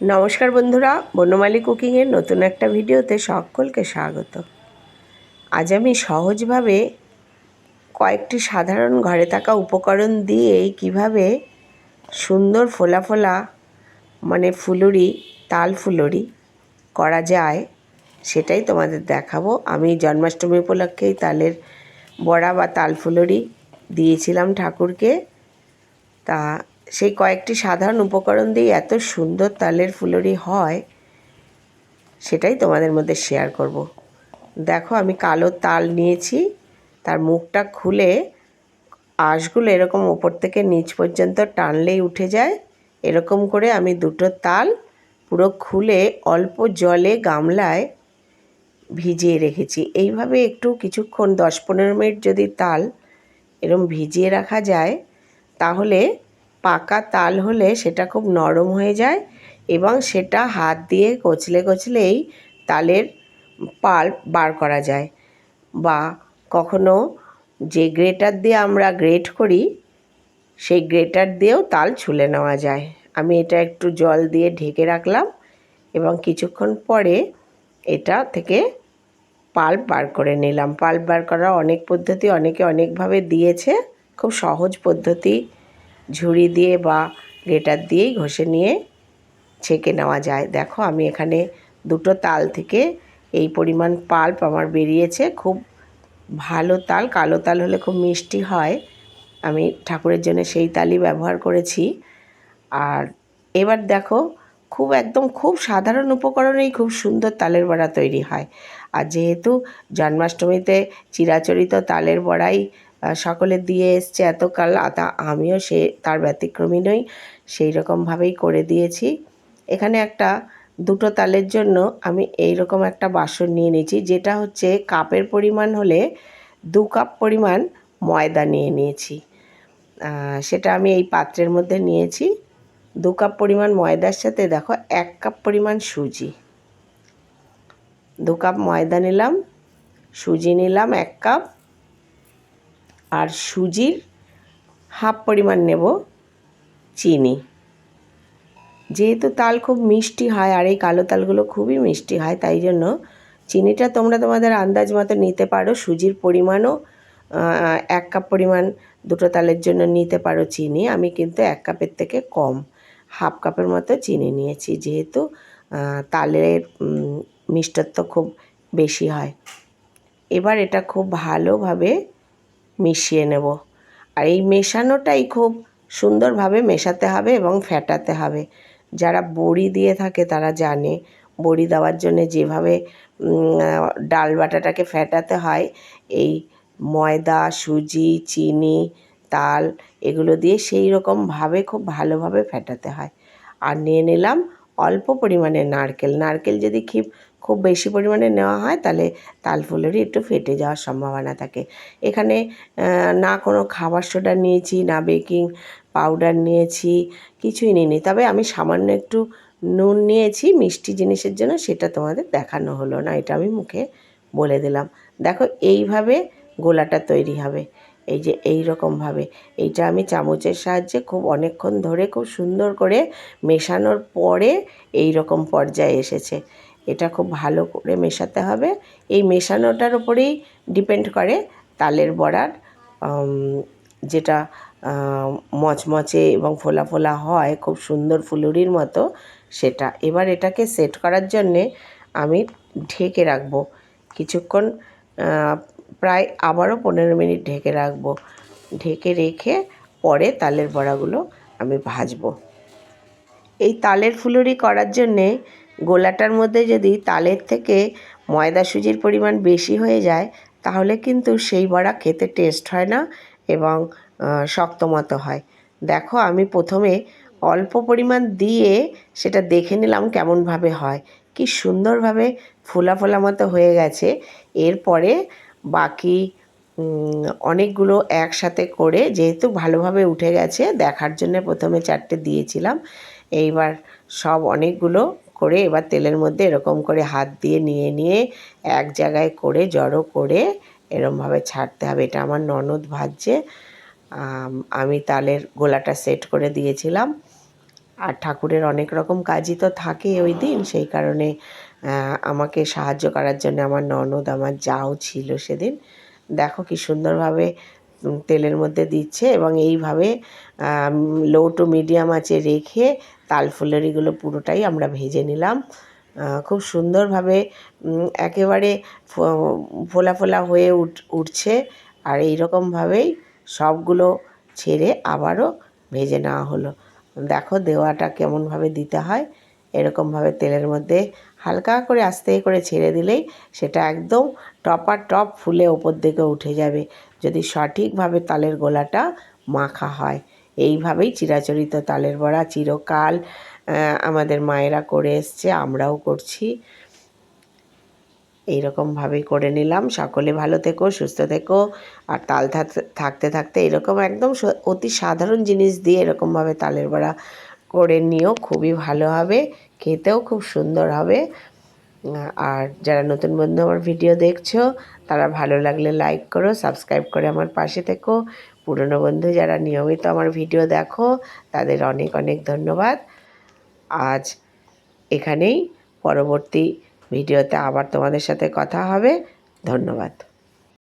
নমস্কার বন্ধুরা, বনমালী কুকিংয়ের নতুন একটা ভিডিওতে সকলকে স্বাগত। আজ আমি সহজভাবে কয়েকটি সাধারণ ঘরে থাকা উপকরণ দিয়েই কীভাবে সুন্দর ফোলা ফোলা মানে ফুলুরি, তাল ফুলুরি করা যায় সেটাই তোমাদের দেখাবো। আমি জন্মাষ্টমী উপলক্ষেই তালের বড়া বা তাল ফুলুরি দিয়েছিলাম ঠাকুরকে। তা সেই কয়েকটি সাধারণ উপকরণ দিয়ে এত সুন্দর তালের ফুলুরি হয়, সেটাই তোমাদের মধ্যে শেয়ার করব। দেখো, আমি কালো তাল নিয়েছি, তার মুখটা খুলে আঁশগুলো এরকম ওপর থেকে নিচ পর্যন্ত টানলেই উঠে যায় এরকম করে আমি দুটো তাল পুরো খুলে অল্প জলে গামলায় ভিজিয়ে রেখেছি এইভাবে একটু কিছুক্ষণ, দশ পনেরো মিনিট যদি তাল এরম ভিজিয়ে রাখা যায়, তাহলে পাকা তাল হলে সেটা খুব নরম হয়ে যায় এবং সেটা হাত দিয়ে কচলে কচলেই তালের পাল্প বার করা যায় বা কখনো যে গ্রেটার দিয়ে আমরা গ্রেট করি, সেই গ্রেটার দিয়েও তাল ছুলে নেওয়া যায়। আমি এটা একটু জল দিয়ে ঢেকে রাখলাম এবং কিছুক্ষণ পরে এটা থেকে পাল্প বার করে নিলাম। পাল্প বার করার অনেক পদ্ধতি অনেকে অনেকভাবে দিয়েছে। খুব সহজ পদ্ধতি ঝুড়ি দিয়ে বা গ্রেটার দিয়েই ঘষে নিয়ে ছেঁকে নেওয়া যায়। দেখো, আমি এখানে দুটো তাল থেকে এই পরিমাণ পাল্প আমার বেরিয়েছে। খুব ভালো তাল, কালো তাল হলে খুব মিষ্টি হয়। আমি ঠাকুরের জন্য সেই তালই ব্যবহার করেছি। আর এবার দেখো, খুব একদম খুব সাধারণ উপকরণেই খুব সুন্দর তালের বড়া তৈরি হয়। আর যেহেতু জন্মাষ্টমীতে চিরাচরিত তালের বড়াই সকলে দিয়ে এসছে এতকাল তা আমিও সে, তার ব্যতিক্রমী নই, সেই রকমভাবেই করে দিয়েছি। এখানে একটা, দুটো তালের জন্য আমি এই রকম একটা বাসন নিয়ে নিয়েছি, যেটা হচ্ছে কাপের পরিমাণ হলে দু কাপ পরিমাণ ময়দা নিয়ে নিয়েছি। সেটা আমি এই পাত্রের মধ্যে নিয়েছি। দু কাপ পরিমাণ ময়দার সাথে দেখো, এক কাপ পরিমাণ সুজি। দু কাপ ময়দা নিলাম, সুজি নিলাম এক কাপ আর সুজির হাফ পরিমাণ নেব চিনি। যেহেতু তাল খুব মিষ্টি হয় আর এই কালো তালগুলো খুবই মিষ্টি হয়, তাই জন্য চিনিটা তোমরা তোমাদের আন্দাজ মতো নিতে পারো। সুজির পরিমাণও এক কাপ পরিমাণ দুটো তালের জন্য নিতে পারো চিনি। আমি কিন্তু এক কাপের থেকে কম, হাফ কাপের মতো চিনি নিয়েছি, যেহেতু তালের মিষ্টত্ব খুব বেশি হয়। এবার এটা খুব ভালোভাবে মিশিয়ে নেব। আর এই মেশানোটাই খুব সুন্দরভাবে মেশাতে হবে এবং ফ্যাটাতে হবে। যারা বড়ি দিয়ে থাকে তারা জানে, বড়ি দেওয়ার জন্য যেভাবে ডাল বাটাটাকে ফেটাতে হয়, এই ময়দা, সুজি, চিনি, তাল এগুলো দিয়ে সেই রকমভাবে খুব ভালোভাবে ফেটাতে হয়। আর নিয়ে নিলাম অল্প পরিমাণে নারকেল। নারকেল যদি খুব খুব বেশি পরিমাণে নেওয়া হয়, তাহলে তাল ফুলেরই একটু ফেটে যাওয়ার সম্ভাবনা থাকে। এখানে না কোনো খাবার সোডা নিয়েছি, না বেকিং পাউডার নিয়েছি, কিছুই নিইনি। তবে আমি সামান্য একটু নুন নিয়েছি, মিষ্টি জিনিসের জন্য সেটা তোমাদের দেখানো হলো না, এটা আমি মুখে বলে দিলাম। দেখো, এইভাবে গোলাটা তৈরি হবে, এই যে এই রকমভাবে এইটা আমি চামচের সাহায্যে খুব অনেকক্ষণ ধরে খুব সুন্দর করে মেশানোর পরে এই রকম পর্যায়ে এসেছে। এটা খুব ভালো করে মেশাতে হবে। এই মেশানোটার উপরেই ডিপেন্ড করে তালের বড়ার যেটা মচমচে এবং ফোলা ফোলা হয়, খুব সুন্দর ফুলুরির মতো সেটা। এবার এটাকে সেট করার জন্যে আমি ঢেকে রাখব। কিছুক্ষণ প্রায় আবারও পনেরো মিনিট ঢেকে রাখব। ঢেকে রেখে পরে তালের বড়াগুলো আমি ভাজবো। এই তালের ফুলুরি করার জন্যে গোলাটার মধ্যে যদি তালের থেকে ময়দা সুজির পরিমাণ বেশি হয়ে যায়, তাহলে কিন্তু সেই বড়া খেতে টেস্ট হয় না এবং শক্ত মতো হয়। দেখো, আমি প্রথমে অল্প পরিমাণ দিয়ে সেটা দেখে নিলাম কেমনভাবে হয়। কি সুন্দরভাবে ফোলা ফোলা মতো হয়ে গেছে। এরপরে বাকি অনেকগুলো একসাথে করে যেহেতু ভালোভাবে উঠে গেছে, দেখার জন্য প্রথমে চারটে দিয়েছিলাম। এইবার সব অনেকগুলো করে এবার তেলের মধ্যে এরকম করে হাত দিয়ে নিয়ে নিয়ে এক জায়গায় করে, জড়ো করে এরমভাবে ছাড়তে হবে। এটা আমার ননদ ভাজছে। আমি তালের গোলাটা সেট করে দিয়েছিলাম। আর ঠাকুরের অনেক রকম কাজই তো থাকে ওই দিন। সেই কারণে আমাকে সাহায্য করার জন্য আমার ননদ, আমার যাও ছিল সেদিন। দেখো কি সুন্দরভাবে তেলের মধ্যে দিচ্ছে এবং এইভাবে লো টু মিডিয়াম আঁচে রেখে তাল ফুলরিগুলো পুরোটাই আমরা ভেজে নিলাম। খুব সুন্দরভাবে একেবারে ফোলা ফোলা হয়ে উঠ, উঠছে। আর এই রকমভাবেই সবগুলো ছেড়ে আবারও ভেজে নেওয়া হলো। দেখো দেওয়াটা কেমনভাবে দিতে হয়। এরকমভাবে তেলের মধ্যে হালকা করে আস্তে করে ছেড়ে দিলেই সেটা একদম টপার টপ ফুলে ওপর দিকে উঠে যাবে। যদি সঠিকভাবে তালের গোলাটা মাখা হয়। এইভাবেই চিরাচরিত তালের বড়া চিরকাল আমাদের মায়েরা করে এসছে, আমরাও করছি। এইরকমভাবেই করে নিলাম। সকলে ভালো থেকো, সুস্থ থেকো। আর তাল থাকতে থাকতে এরকম একদম অতি সাধারণ জিনিস দিয়ে এরকমভাবে তালের বড়া করে নিও, খুবই ভালো হবে, খেতেও খুব সুন্দর হবে। আর যারা নতুন বন্ধু আমার ভিডিও দেখছ, তারা ভালো লাগলে লাইক করো সাবস্ক্রাইব করে আমার পাশে থেকো। পুরনো বন্ধু যারা নিয়মিত আমার ভিডিও দেখো, তাদের অনেক অনেক ধন্যবাদ। আজ এখানেই পরবর্তী ভিডিওতে আবার তোমাদের সাথে কথা হবে। ধন্যবাদ।